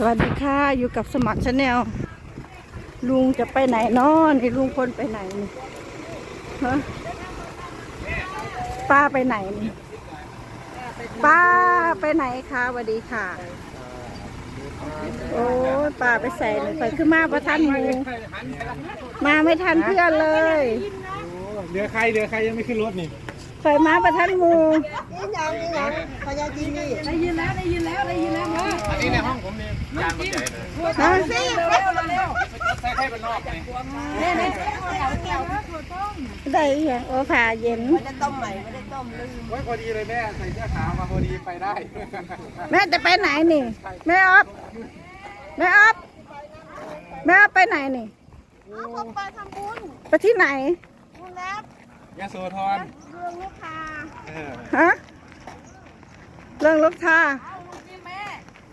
สวัสดีค่ะ อยู่กับสมัครชาแนลลุงจะไปไหนเนอนนี่ลุงพลไปไหนนี่ฮะป้าไปไหนนี่ป้าไปไหนคะสวัสดีค่ะ โอ้ยป้าไปใส่เลยไปคือมาประทันหมูมาไม่ทันเพื่อนเลยเหลือใครเหลือใครยังไม่ขึ้นรถนี่ไฟมาประทันหมูอันนี้ในห้องผมนี่ ยางมันใหญ่เลยนะใส่ไข่เป็นนอกนี่ได้ยังโอ้ผ่าเย็นไว้ต้มใหม่ไม่ได้ต้มเลยพอดีเลยแม่ใส่เสื้อขาวมาพอดีไปได้ แม่จะไปไหนนี่ แม่ออฟแม่ออฟแม่ออฟไปไหนนี่ผมไปทำบุญไปที่ไหนบุญแล้วยาโสธรเรื่องลูกค้าฮะเรื่องรถท่า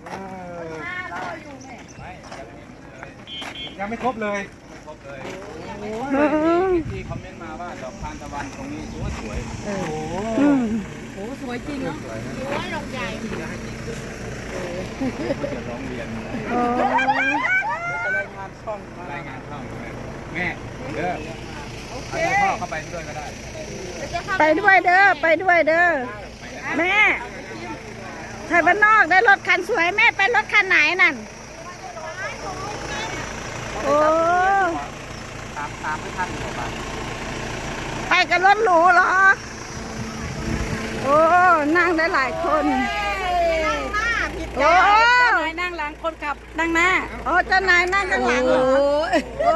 เออ ยังไม่ครบเลยครบเลยเออที่คอมเมนต์มาว่าดอกทานตะวันตรงนี้สวยสวยโอ้โหอืมสวยนะจะร้องเรียนโอ้จะรายงานช่องรายงานช่องแม่เด้อเอาพ่อเข้าไปด้วยก็ได้ ไปด้วยเด้อ ไปด้วยเด้อ แม่ ไทยบ้านนอกได้รถคันสวยแม่ไปรถคันไหนนั่น โอ้ ตามตามไม่ทันบอกว่าไปกับรถหรูเหรอ โอ้ นั่งได้หลายคน โอ้นายนั่งหลังคนขับนั่งหน้าโอ้เจ้านายนั่งข้างหลังเหรอ โอ้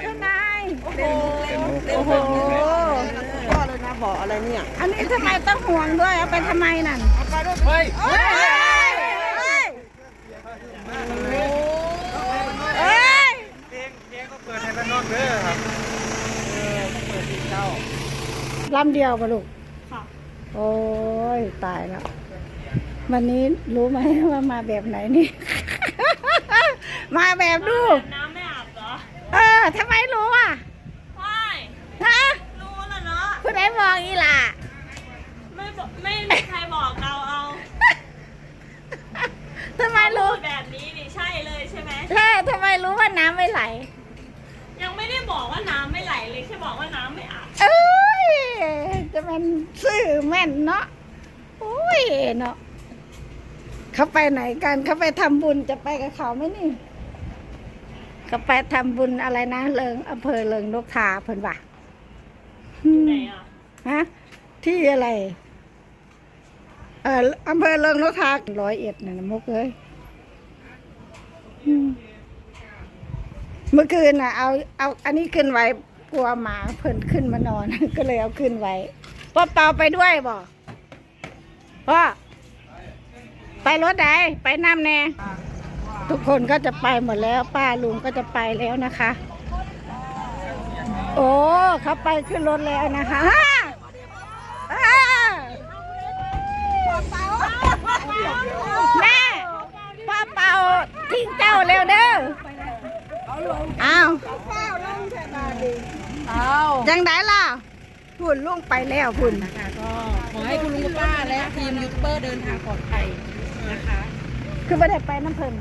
เจ้านาย โอ้โหพ่ อเลยนะบอกอะไรเนี่ย อันนี้ทำไมต้องห่วงด้วย เอาไปทำไมนั่นเฮ้ยเฮ้ยเฮ้ยเฮ้ยเพลงเพลงก็เปิดให้มันนอกเด้อครับเออเปิดที่เจ้าลำเดียวปะลูกโอ้ยตายแล้ววันนี้รู้ไหมว่ามาแบบไหนนี่ มาแบบดูน้ำไม่อาบเหรอ เออทำไมรู้อะ ไม่ ฮะ รู้แล้วเนาะ คุณ ไอ้บอกอีหล่ะ ไม่บอกไม่มีใครบอกเราเอาทำไมรู้ พูดแบบนี้นี่ใช่เลยใช่ไหมเธอทำไมรู้ว่าน้ำไม่ไหล ยังไม่ได้บอกว่าน้ำไม่ไหลเลยแค่บอกว่าน้ำไม่อาบเอ้ย จะเป็นซื่อแม่นเนาะโอ้ยเนาะเขาไปไหนกันเขาไปทำบุญจะไปกับเขาไหมนี่เขาไปทำบุญอะไรนะเลิงอำเภอเลิงนกทาเพิ่นว่าอืมไหนอะ ฮะที่อะไร เอ่ออำเภอเลิงนกทาร้อยเอ็ดน่ะมุกเอ้ยเมื่อคืนน่ะ เอาเอาอันนี้ขึ้นไว้กลัวหมาเพิ่นขึ้นมานอน ก็เลยเอาขึ้นไว้พ่อเปาไปด้วยบ่พ่อไปรถไหนไปน้ำแน่ทุกคนก็จะไปหมดแล้ว ป้าลุงก็จะไปแล้วนะคะ โอ้เขาไปขึ้นรถแล้วนะคะฮะอ่าแม่ป้าเป่าทิ้งเจ้าเร็วเด้อเอา จังไดล่ะพุ่นลุงไปแล้วพุ่นค่ะก็ขอให้คุณลุงกับป้าและทีมยูทูบเบอร์เดินทางปลอดภัยนะคะ คือไม่ได้ไปน้ำเพิ่น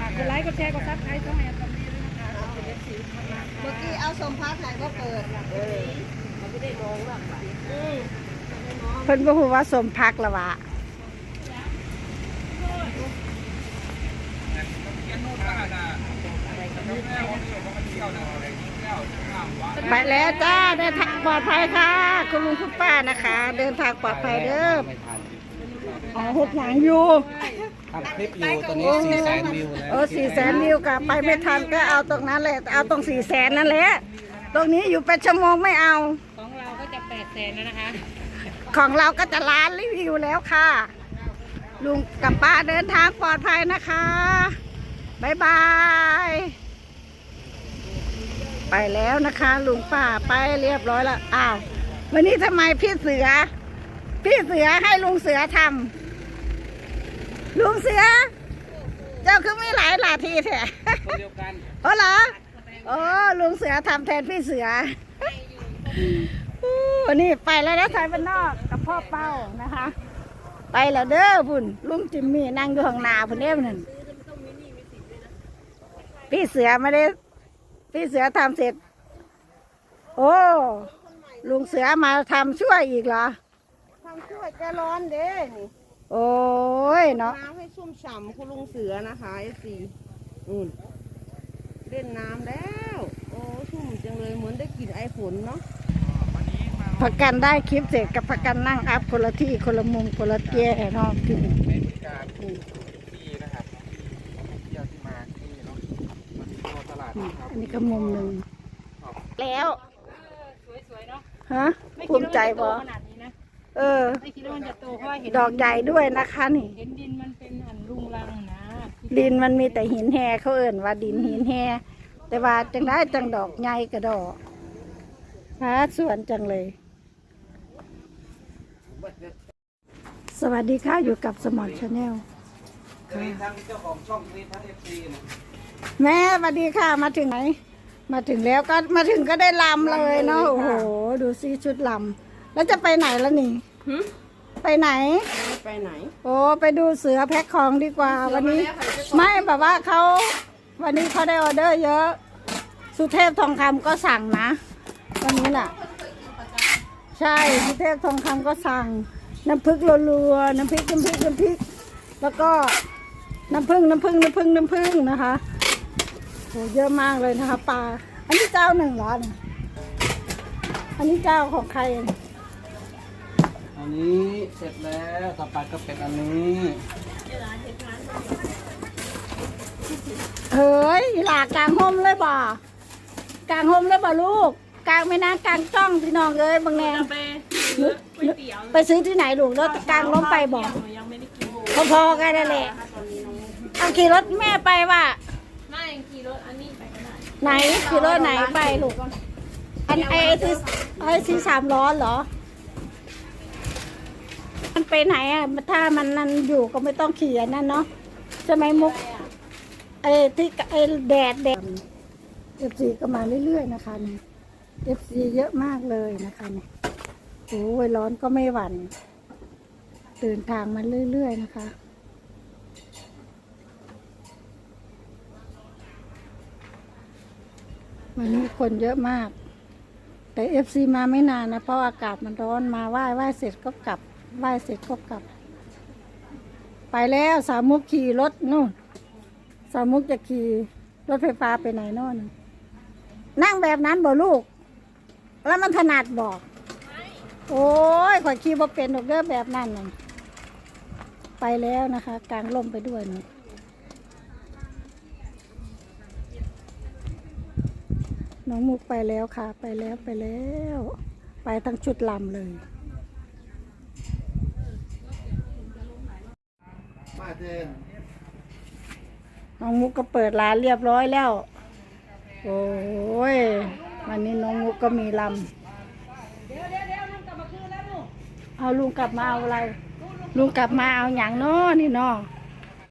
ฝากกดไลค์กดแชร์กดซับสไครต์ช่องแอนตอมนี้ด้วยนะคะเมื่อกี้เอาสมพักไหนก็เปิดเพิ่นบ่ฮู้ว่าสมพักละวะไปแล้วจ้าเดินทางปลอดภัยค่ะ คุณลุงคุณป้านะคะ เดินทางปลอดภัยเด้ออ๋อหดหยังอยู่ ทำคลิปอยู่ตอนนี้สี่แสนวิวแล้วเออสี่แสนวิวกับไปไม่ทันก็เอาตรงนั้นแหละเอาตรงสี่แสนนั่นแหละ ตรงนี้อยู่เป็นชั่วโมงไม่เอา ของเราก็จะแปดแสนแล้วนะคะ ของเราก็จะล้านรีวิวแล้วค่ะ ลุงกับป้าเดินทางปลอดภัยนะคะบายบาย ไปแล้วนะคะ ลุงป้าไปเรียบร้อยแล้วอ้าว วันนี้ทำไมพี่เสือ พี่เสือให้ลุงเสือทำลุงเสือ เจ้าคือไม่หลายหลาทีแท้คนเดียวกันโอ้เหรอโอ้ลุงเสือทำแทนพี่เสืออู้นี่ไปแล้วนะสายบ้านนอกกับพ่อเป้านะคะ ไปแล้วเด้อพุ่นลุงจิมมี่นั่งอยู่ข้างหน้าพุ่นเด้พุ่นนั่นพี่เสือไม่ได้ พี่เสือทำเสร็จ โอ้ลุงเสือมาทำช่วยอีกเหรอทำช่วยจะร้อนเด้นี่โอ้ยเนาะน้ำให้ชุ่มฉ่ำคุณลุงเสือนะคะเอซีอุ่นเล่นน้ำแล้ว โอ้ชุ่มจังเลยเหมือนได้กลิ่นไอฝนเนาะพักกันได้คลิปเสร็จกับพักกันนั่งอัพคนละที่คนละมุมคนละแย่เนาะที่ ในบริการที่นะครับที่เที่ยวที่มาที่เนาะมันมีตลาด นะครับอันนี้ก็มุมหนึ่งแล้วสวยๆเนาะฮะภูมิใจบ่ขนาดนี้นะเออไม่คิดว่ามันจะโตเพราะว่าเห็นดอกใหญ่ด้วยนะคะนี่ เห็นดินมันเป็นหันรุงรังนะดินมันมีแต่หินแห่เขาเอิ่นว่าดินหินแห่แต่ว่าจังได้จังดอกใหญ่กระดอกพาสวนจังเลย สวัสดีค่ะอยู่กับสมอนชาแนลมีทั้งเจ้าของช่องมีทั้งเอฟซีนะ แม่สวัสดีค่ะมาถึงไหน มาถึงแล้วก็มาถึงก็ได้ลำเลยเนาะโอ้โห ดูซิชุดลำแล้วจะไปไหนแล้วนี่ไปไหนไปไหน โอ้ไปดูเสือแพ็คของดีกว่า วันนี้ ไม่แบบว่าเขาวันนี้เขาได้ออเดอร์เยอะ สุเทพทองคำก็สั่งนะ วันนี้น่ะ ใช่สุเทพทองคำก็สั่ง น้ำพริกรัวๆน้ำพริกน้ำพริกน้ำพริก แล้วก็น้ำผึ้งน้ำผึ้งน้ำผึ้งน้ำผึ้งนะคะ โหเยอะมากเลยนะคะปลา อันนี้เจ้าหนึ่งเหรอเนี่ยอันนี้เจ้าของใครอันนี้เสร็จแล้วต่อไปก็เป็นอันนี้เฮ้ยอีหลากลางห่มเลยบ่กลางห่มเลยบ่ลูก กลางไม่นากลางจ้องพี่น้องเลยบางแนงจะไปซื้อก๋วยเตี๋ยวไปซื้อที่ไหนลูกแล้วกลางล้มไปบ่หนูยังไม่ได้กินพอๆกันนั่นแหละเอาขี่รถแม่ไปว่า ไม่ขี่รถอันนี้ไปก็ ไหนขี่รถไหนไปลูก อันไอที่ไอที่สามล้อเหรอ มันไปไหนอะถ้ามันนั่นอยู่ก็ไม่ต้องขี่นั่นเนาะใช่ไหมมุกไอที่ไอแดดแดดเอฟซีก็มาเรื่อยๆนะคะนี่เอฟซีเยอะมากเลยนะคะนี่โอ้ยร้อนก็ไม่หวั่นเดินทางมาเรื่อยๆนะคะ วันนี้คนเยอะมาก แต่เอฟซีมาไม่นานนะ เพราะอากาศมันร้อนมาไหว้ไหว้เสร็จก็กลับไหว้เสร็จก็กลับ ไปแล้วสามุกขี่รถนู่นสามุกจะขี่รถไฟฟ้าไปไหนโน่นนั่งแบบนั้นบ่ลูก แล้วมันถนัดบอกโอ้ยข่อยขี่บ่เป็นดอกเด้อแบบนั้นน่ะไปแล้วนะคะ กลางล่มไปด้วยนี่ น้องมุกไปแล้วค่ะ ไปแล้วไปแล้ว ไปทั้งชุดลำเลย มาเจนน้องมุกก็เปิดร้านเรียบร้อยแล้ว โอ้ยวันนี้น้องมุกก็มีลำเดี๋ยวเดี๋ยวเดี๋ยวลุงกลับมาคืนแล้วลุงเอาลุงกลับมาเอาอะไร ลุงกลับมาเอาอย่างน้อนี่น้อ